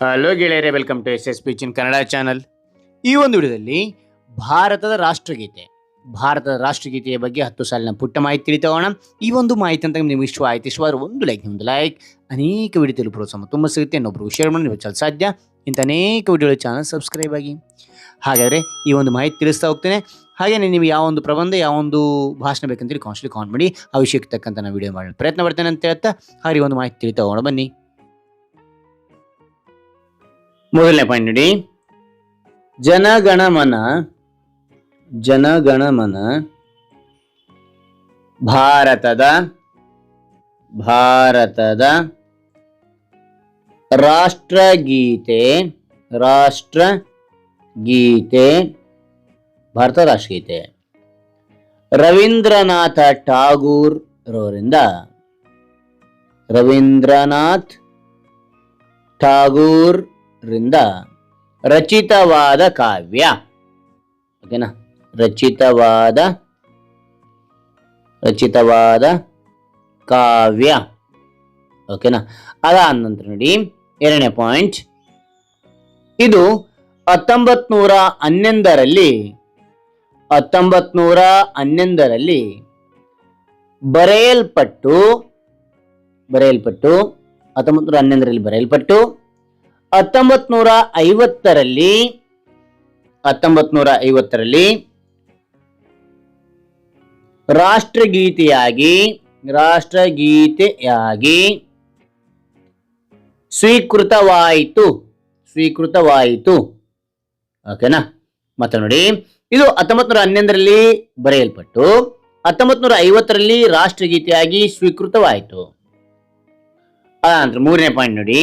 Hello ಗೆಳೆಯರೆ welcome to S S P Chin Kannada channel ಈ ಒಂದು ವಿಡಿಯೋದಲ್ಲಿ ಭಾರತದ ರಾಷ್ಟ್ರಗೀತೆ, ಭಾರತದ ರಾಷ್ಟ್ರಗೀತೆಯ ಬಗ್ಗೆ ಹತ್ತು ಸಾಲಿನ ಪುಟ್ಟ ಮಾಹಿತಿ ತಿಳಿತೋಣ ಈ ಒಂದು ಮಾಹಿತಿ ಅಂತ ನಿಮ್ಗೆ ಇಷ್ಟ ಆಯ್ತು ಇಷ್ಟವಾದ್ರೆ ಒಂದು ಲೈಕ್ ಒಂದು ಲೈಕ್ ಅನೇಕ ವಿಡಿಯೋ ಪ್ರೋತ್ಸಾಹ ತುಂಬ ಸಿಗುತ್ತೆ. ಇನ್ನೊಬ್ರು ಶೇರ್ ಮಾಡಿ ನೀವು ಸಾಧ್ಯ. ಇಂಥ ಅನೇಕ ವಿಡಿಯೋಗಳ ಚಾನಲ್ ಸಬ್ಸ್ಕ್ರೈಬ್ ಆಗಿ. ಹಾಗಾದರೆ ಈ ಒಂದು ಮಾಹಿತಿ ತಿಳಿಸ್ತಾ ಹೋಗ್ತೇನೆ. ಹಾಗೆಯೇ ನೀವು ಯಾವ ಒಂದು ಪ್ರಬಂಧ, ಯಾವ ಒಂದು ಭಾಷಣ ಬೇಕಂತೇಳಿ ಕಾನ್ಸ್ಟ್ಲಿ ಕಾನ್ ಮಾಡಿ. ಆ ವಿಷಯಕ್ಕೆ ತಕ್ಕಂಥ ನಾನು ವಿಡಿಯೋ ಮಾಡಲು ಪ್ರಯತ್ನ ಪಡ್ತೇನೆ ಅಂತ ಹೇಳ್ತಾ ಹಾಗೆ ಒಂದು ಮಾಹಿತಿ ತಿಳಿತಾ ಹೋಗೋಣ ಬನ್ನಿ. ಮೊದಲನೇ ಪಾಯಿಂಟ್ ನೋಡಿ. ಜನಗಣಮನ ಜನಗಣಮನ ಭಾರತದ ಭಾರತದ ರಾಷ್ಟ್ರಗೀತೆ ರಾಷ್ಟ್ರಗೀತೆ ಭಾರತ ರಾಷ್ಟ್ರಗೀತೆ. ರವೀಂದ್ರನಾಥ ಠಾಗೂರ್ ರವರಿಂದ ರವೀಂದ್ರನಾಥ್ ಠಾಗೂರ್ ರಿಂದ ರಚಿತವಾದ ಕಾವ್ಯ. ಓಕೆನಾ? ರಚಿತವಾದ ರಚಿತವಾದ ಕಾವ್ಯ. ಓಕೆನಾ? ಅದಾದ ನಂತರ ನೋಡಿ, ಎರಡನೇ ಪಾಯಿಂಟ್ ಇದು ಹತ್ತೊಂಬತ್ ನೂರ ಹನ್ನೊಂದರಲ್ಲಿ ಹತ್ತೊಂಬತ್ ನೂರ ಹನ್ನೊಂದರಲ್ಲಿ ಬರೆಯಲ್ಪಟ್ಟು ಬರೆಯಲ್ಪಟ್ಟು ಹತ್ತೊಂಬತ್ ನೂರ ಹನ್ನೊಂದರಲ್ಲಿ ಬರೆಯಲ್ಪಟ್ಟು ಹತ್ತೊಂಬತ್ ನೂರ ಐವತ್ತರಲ್ಲಿ ಹತ್ತೊಂಬತ್ ನೂರ ಐವತ್ತರಲ್ಲಿ ರಾಷ್ಟ್ರಗೀತೆಯಾಗಿ ರಾಷ್ಟ್ರಗೀತೆಯಾಗಿ ಸ್ವೀಕೃತವಾಯಿತು ಸ್ವೀಕೃತವಾಯಿತು. ಓಕೆನಾ ಮತ್ತೆ ನೋಡಿ, ಇದು ಹತ್ತೊಂಬತ್ ನೂರ ಹನ್ನೊಂದರಲ್ಲಿ ಬರೆಯಲ್ಪಟ್ಟು ಹತ್ತೊಂಬತ್ ನೂರ ಐವತ್ತರಲ್ಲಿ ರಾಷ್ಟ್ರಗೀತೆಯಾಗಿ ಸ್ವೀಕೃತವಾಯಿತು. ಅದಾನಂತರ ಮೂರನೇ ಪಾಯಿಂಟ್ ನೋಡಿ.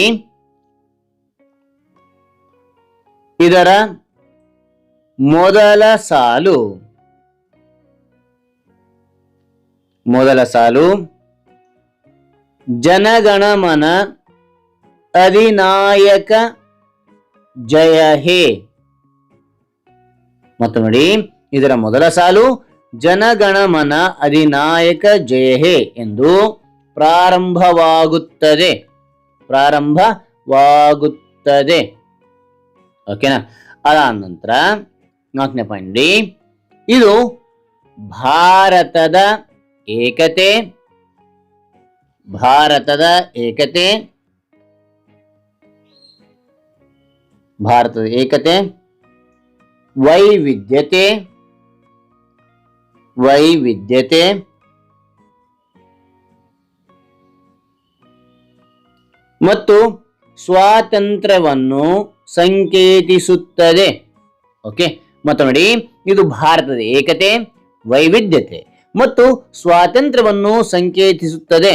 ಇದರ ಮೊದಲ ಸಾಲು. ಮೊದಲ ಸಾಲು. ಜನಗಣಮನ ಅಧಿನಾಯಕ ಜಯ ಹೇ. ಮತ್ತು ನೋಡಿ, ಇದರ ಮೊದಲ ಸಾಲು ಜನಗಣಮನ ಅಧಿನಾಯಕ ಜಯ ಹೇ ಎಂದು ಪ್ರಾರಂಭವಾಗುತ್ತದೆ. ಪ್ರಾರಂಭವಾಗುತ್ತದೆ. ಓಕೆನಾ? ಅದಾದ ನಂತರ ನಾಲ್ಕನೇ ಪಾಯಿಂಟ್ ಇದು ಭಾರತದ ಏಕತೆ ಭಾರತದ ಏಕತೆ ಭಾರತದ ಏಕತೆ, ವೈವಿಧ್ಯತೆ ವೈವಿಧ್ಯತೆ, ಮತ್ತು ಸ್ವಾತಂತ್ರ್ಯವನ್ನು ಸಂಕೇತಿಸುತ್ತದೆ. ಓಕೆ ಮತ್ತು ನೋಡಿ, ಇದು ಭಾರತದ ಏಕತೆ, ವೈವಿಧ್ಯತೆ ಮತ್ತು ಸ್ವಾತಂತ್ರ್ಯವನ್ನು ಸಂಕೇತಿಸುತ್ತದೆ.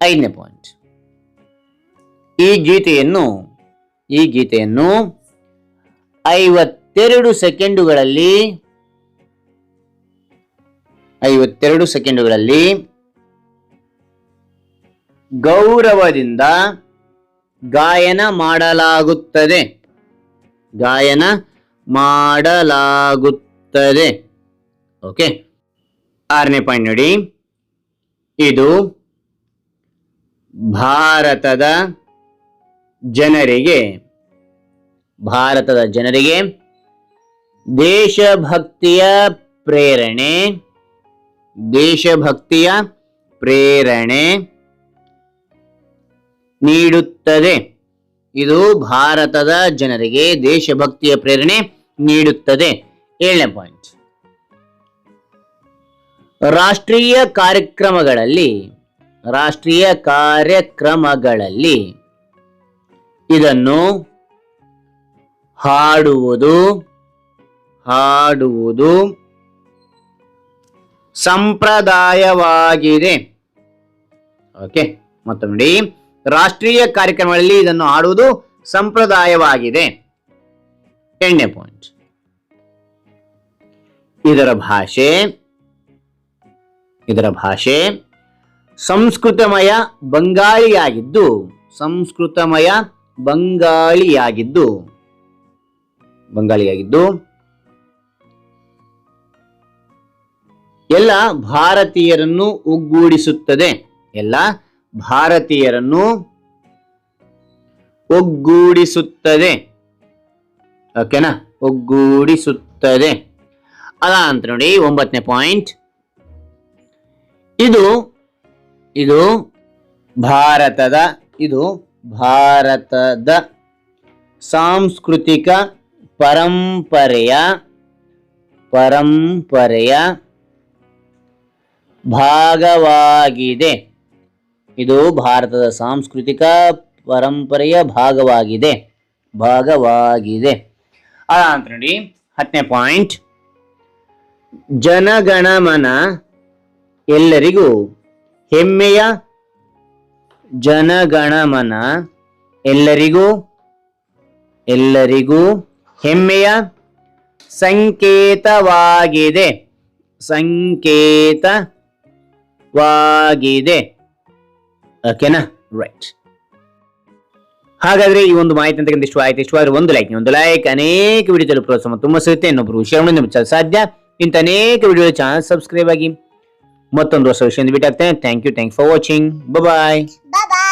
ಐದನೇ ಪಾಯಿಂಟ್ ಈ ಗೀತೆಯನ್ನು ಈ ಗೀತೆಯನ್ನು ಐವತ್ತೆರಡು ಸೆಕೆಂಡುಗಳಲ್ಲಿ ಐವತ್ತೆರಡು ಸೆಕೆಂಡುಗಳಲ್ಲಿ ಗೌರವದಿಂದ ಗಾಯನ ಮಾಡಲಾಗುತ್ತದೆ. ಗಾಯನ ಮಾಡಲಾಗುತ್ತದೆ. ಓಕೆ. ಆರನೇ ಪಾಯಿಂಟ್ ನೋಡಿ. ಇದು ಭಾರತದ ಜನರಿಗೆ ಭಾರತದ ಜನರಿಗೆ ದೇಶಭಕ್ತಿಯ ಪ್ರೇರಣೆ ದೇಶಭಕ್ತಿಯ ಪ್ರೇರಣೆ ನೀಡುತ್ತದೆ. ಇದು ಭಾರತದ ಜನರಿಗೆ ದೇಶಭಕ್ತಿಯ ಪ್ರೇರಣೆ ನೀಡುತ್ತದೆ. ಏಳನೇ ಪಾಯಿಂಟ್ ರಾಷ್ಟ್ರೀಯ ಕಾರ್ಯಕ್ರಮಗಳಲ್ಲಿ ರಾಷ್ಟ್ರೀಯ ಕಾರ್ಯಕ್ರಮಗಳಲ್ಲಿ ಇದನ್ನು ಹಾಡುವುದು ಹಾಡುವುದು ಸಂಪ್ರದಾಯವಾಗಿದೆ. ಓಕೆ ಮತ್ತೊಂದು ರಾಷ್ಟ್ರೀಯ ಕಾರ್ಯಕ್ರಮಗಳಲ್ಲಿ ಇದನ್ನು ಆಡುವುದು ಸಂಪ್ರದಾಯವಾಗಿದೆ. ಎಣ್ಣೆ ಪಾಯಿಂಟ್ ಇದರ ಭಾಷೆ ಇದರ ಭಾಷೆ ಸಂಸ್ಕೃತಮಯ ಬಂಗಾಳಿಯಾಗಿದ್ದು ಸಂಸ್ಕೃತಮಯ ಬಂಗಾಳಿಯಾಗಿದ್ದು ಬಂಗಾಳಿಯಾಗಿದ್ದು, ಎಲ್ಲ ಭಾರತೀಯರನ್ನು ಒಗ್ಗೂಡಿಸುತ್ತದೆ. ಎಲ್ಲ ಭಾರತೀಯರನ್ನು ಒಗ್ಗೂಡಿಸುತ್ತದೆ. ಓಕೆನಾ ಒಗ್ಗೂಡಿಸುತ್ತದೆ. ಅದ ಅಂತ ನೋಡಿ ಒಂಬತ್ತನೇ ಪಾಯಿಂಟ್ ಇದು ಇದು ಭಾರತದ ಇದು ಭಾರತದ ಸಾಂಸ್ಕೃತಿಕ ಪರಂಪರೆಯ ಪರಂಪರೆಯ ಭಾಗವಾಗಿದೆ. ಇದು ಭಾರತದ ಸಾಂಸ್ಕೃತಿಕ ಪರಂಪರೆಯ ಭಾಗವಾಗಿದೆ. ಭಾಗವಾಗಿದೆ. ಅಂತ ನೋಡಿ. ಹತ್ತನೇ ಪಾಯಿಂಟ್. ಜನಗಣಮನ ಎಲ್ಲರಿಗೂ ಹೆಮ್ಮೆಯ ಜನಗಣಮನ ಎಲ್ಲರಿಗೂ ಎಲ್ಲರಿಗೂ ಹೆಮ್ಮೆಯ ಸಂಕೇತವಾಗಿದೆ. ಸಂಕೇತವಾಗಿದೆ. ಓಕೆನಾ ರೈಟ್ ಹಾಗಾದ್ರೆ ಈ ಒಂದು ಮಾಹಿತಿ ಅಂತ ಇಷ್ಟು ಆಯ್ತು. ಇಷ್ಟವಾದ್ರೆ ಒಂದು ಲೈಕ್ ಒಂದು ಲೈಕ್ ಅನೇಕ ವಿಡಿಯೋದಲ್ಲಿ ಪ್ರೋತ್ಸಾಹ ತುಂಬಾ ಸಿಗುತ್ತೆ. ಇನ್ನೊಬ್ಬರು ವಿಷಯವನ್ನು ಮುಚ್ಚಲು ಸಾಧ್ಯ. ಇಂಥ ಅನೇಕ ವಿಡಿಯೋ ಚಾನಲ್ ಸಬ್ಸ್ಕ್ರೈಬ್ ಆಗಿ ಮತ್ತೊಂದು ಹೊಸ ವಿಷಯ ಬಿಟ್ಟಾಗ್ತೇನೆ thank you thank for watching bye Bye.